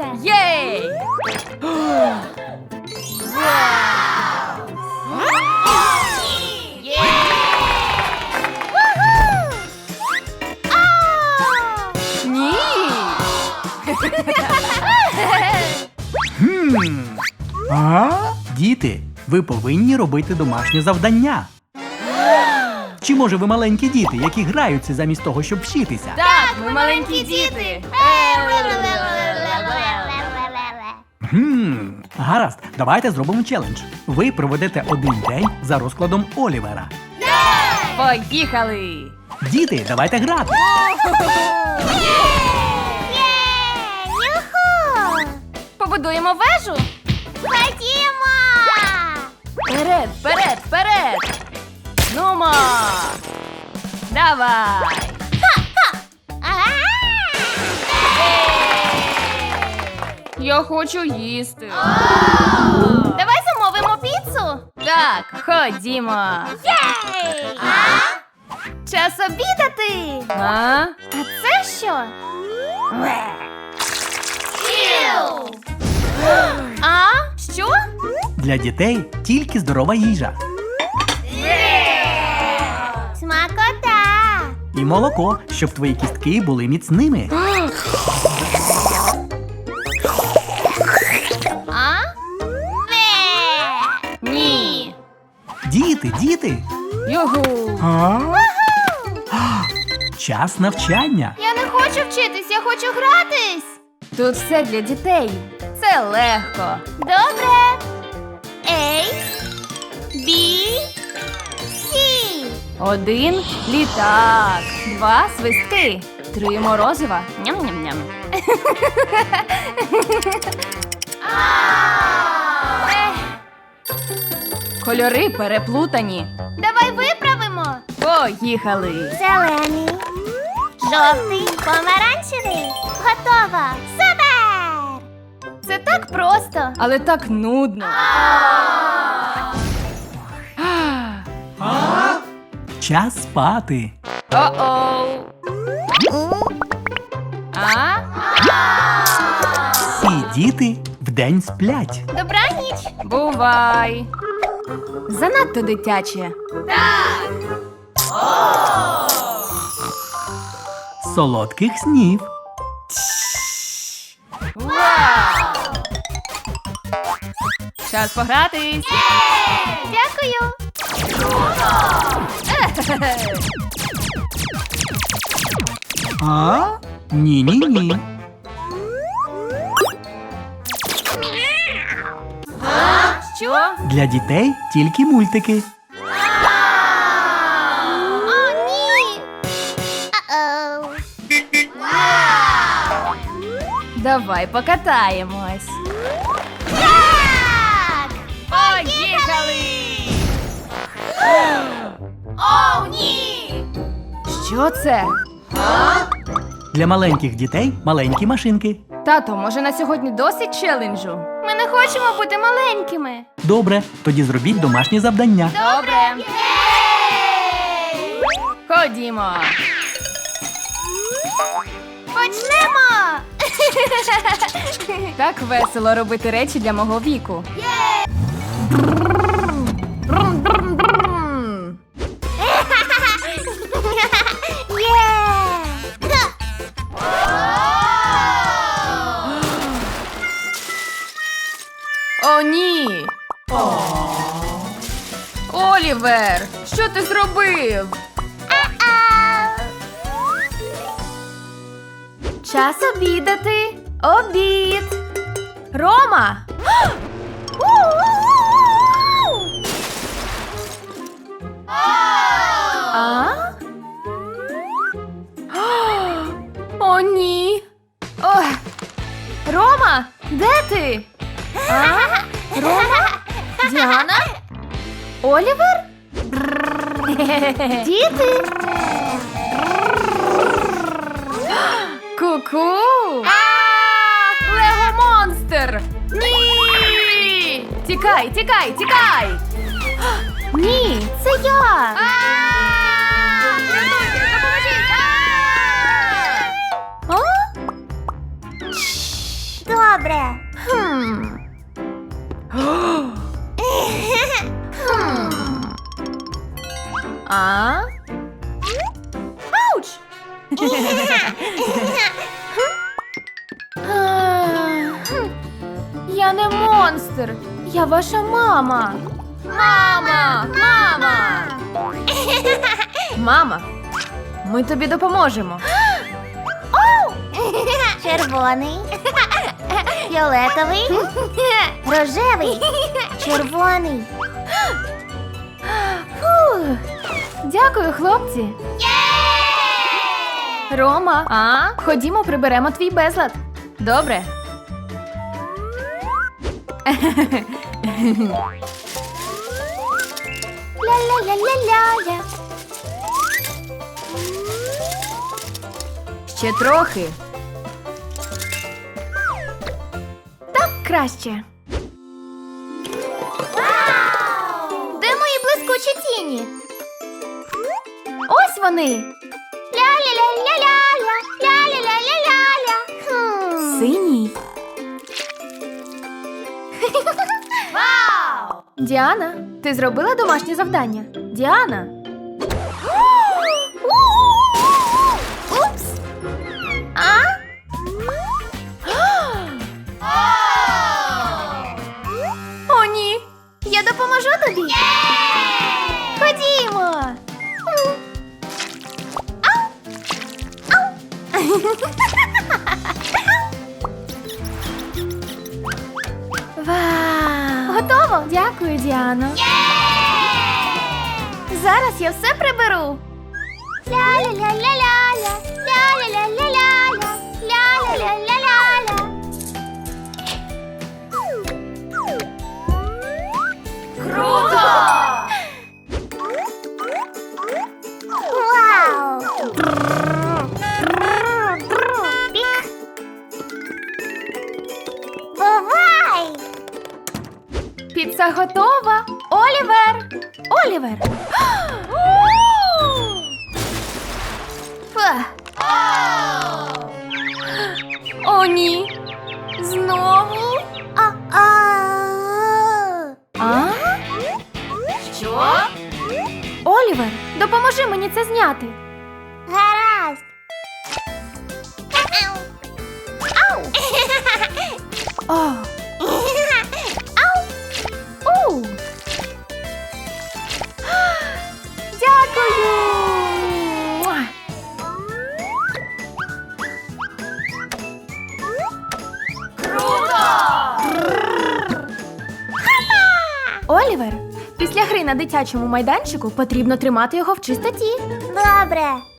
гратися. Єй! Ні! Хм. А? Діти, ви повинні робити домашнє завдання. Чи може ви маленькі діти, які граються замість того, щоб вчитися? Так, ми маленькі діти. Хм. Гаразд, давайте зробимо челендж. Ви проведете один день за розкладом Олівера. Поїхали! Діти, давайте грати. Побудуємо вежу. Ходімо! Вперед, вперед, вперед! Нумо! Давай! Я хочу їсти. Давай замовимо піцу. Так, ходімо. Єй! Час обідати. А? А це що? А? Що? Для дітей тільки здорова їжа. Смакота. І молоко, щоб твої кістки були міцними. Час навчання. Я не хочу вчитись, я хочу гратись. Тут все для дітей. Це легко. Добре. Ей. Бі. Сі. Один літак, два свистки, три морозива. Ням-ням-ням. Кольори переплутані. Поїхали. Зелений, жовтий, помаранчевий. Готово. Супер! Це так просто. Але так нудно. Час спати. О-оу. А? Всі діти вдень сплять. Добраніч. Бувай. Занадто дитяче. Солодких снів. Час погратись. Дякую. А? Ні, ні, ні. Що? Для дітей тільки мультики. Давай покатаємось. Так! Поїхали! О, ні! Що це? Для маленьких дітей маленькі машинки. Тато, може на сьогодні досить челенджу? Ми не хочемо бути маленькими. Добре, тоді зробіть домашнє завдання. Добре. Ходімо. Почнемо! Так весело робити речі для мого віку. О, ні. Олівер, що ти зробив? Час обідати. Обід. Рома. А? О, ні. Ой. Рома, де ти? А? Рома? Діана? Олівер? Діти! Ку-ку! Лего монстр! Ні! Тікай, тікай, тікай! Ні, це я! Добре. А? Ауч! не монстр. Я ваша мама. Мама! Мама! Мама, ми тобі допоможемо. Червоний. Фіолетовий. Рожевий. Червоний. Фух. Дякую, хлопці. Рома, а? ходімо, приберемо твій безлад. Добре. Ля-ля-ля-ля-ля-ля. Ще трохи. Так краще. Де мої блискучі тіні? Ось вони. Ля-ля-ля-ля-ля-ля. Діана, ти зробила домашнє завдання? Діана. Упс. А? О, ні. Я допоможу тобі. Ходімо. Вау! Діано. Зараз я все приберу. Ля-ля-ля-ля-ля-ля. Ля-ля-ля-ля-ля-ля. Піца готова. Олівер! Олівер! О, ні! Знову? Що? Олівер, допоможи мені це зняти. Гаразд. О, Олівер, після гри на дитячому майданчику потрібно тримати його в чистоті. Добре.